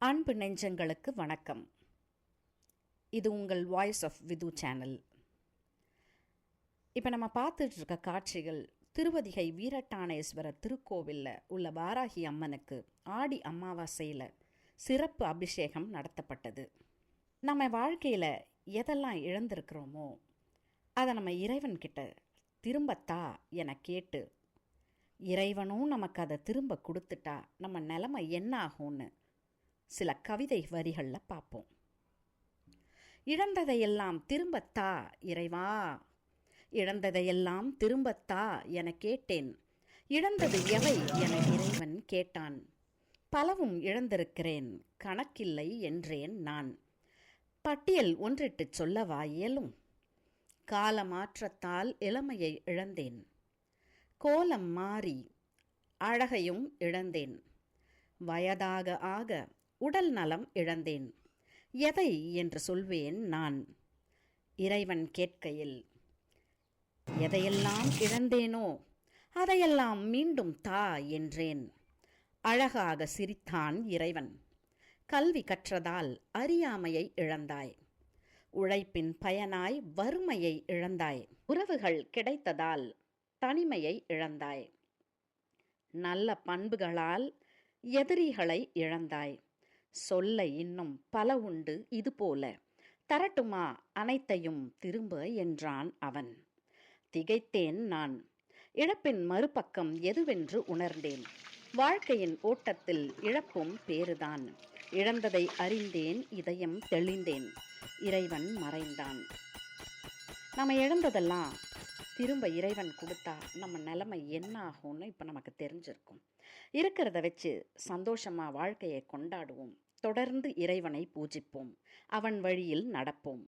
அன்பு நெஞ்சங்களுக்கு வணக்கம். இது உங்கள் வாய்ஸ் ஆஃப் விது சேனல் இப்போ நம்ம பார்த்துட்டு இருக்க காட்சிகள் திருவதிகை வீரட்டானேஸ்வரர் திருக்கோவிலில் உள்ள வாராகி அம்மனுக்கு ஆடி அமாவாசையில் சிறப்பு அபிஷேகம் நடத்தப்பட்டது. நம்ம வாழ்க்கையில் எதெல்லாம் இழந்திருக்கிறோமோ அதை நம்ம இறைவன்கிட்ட திரும்பத்தா என கேட்டு இறைவனும் நமக்கு அதை திரும்ப கொடுத்துட்டா நம்ம நிலமை என்ன ஆகும்னு சில கவிதை வரிகளில் பார்ப்போம். இழந்ததையெல்லாம் திரும்பத்தா இறைவா? இழந்ததையெல்லாம் திரும்பத்தா என கேட்டேன். இழந்தது எவை என இறைவன் கேட்டான். பலவும் இழந்திருக்கிறேன் கணக்கில்லை என்றேன் நான். பட்டியல் ஒன்றிட்டு சொல்லவா இயலும்? காலமாற்றத்தால் இளமையை இழந்தேன். கோலம் மாறி அழகையும் இழந்தேன். வயதாக ஆக உடல் நலம் இழந்தேன். எதை என்று சொல்வேன் நான்? இறைவன் கேட்கையில் எதையெல்லாம் இழந்தேனோ அதையெல்லாம் மீண்டும் தா என்றேன். அழகாக சிரித்தான் இறைவன். கல்வி கற்றதால் அறியாமையை இழந்தாய். உழைப்பின் பயனாய் வறுமையை இழந்தாய். உறவுகள் கிடைத்ததால் தனிமையை இழந்தாய். நல்ல பண்புகளால் எதிரிகளை இழந்தாய். சொல்ல இன்னும் பல உண்டு இதுபோல தரட்டுமா அனைத்தையும் திரும்ப என்றான் அவன். திகைத்தேன் நான். இழப்பின் மறுபக்கம் எதுவென்று உணர்ந்தேன். வாழ்க்கையின் ஓட்டத்தில் இழப்பும் பேறுதான். இழந்ததை அறிந்தேன் இதயம் தெளிந்தேன். இறைவன் மறைந்தான். நம்ம இழந்ததெல்லாம் திரும்ப இறைவன் கொடுத்தா நம்ம நிலைமை என்ன ஆகும்னு இப்போ நமக்கு தெரிஞ்சிருக்கும். இருக்கிறத வச்சு சந்தோஷமாக வாழ்க்கையை கொண்டாடுவோம். தொடர்ந்து இறைவனை பூஜிப்போம். அவன் வழியில் நடப்போம்.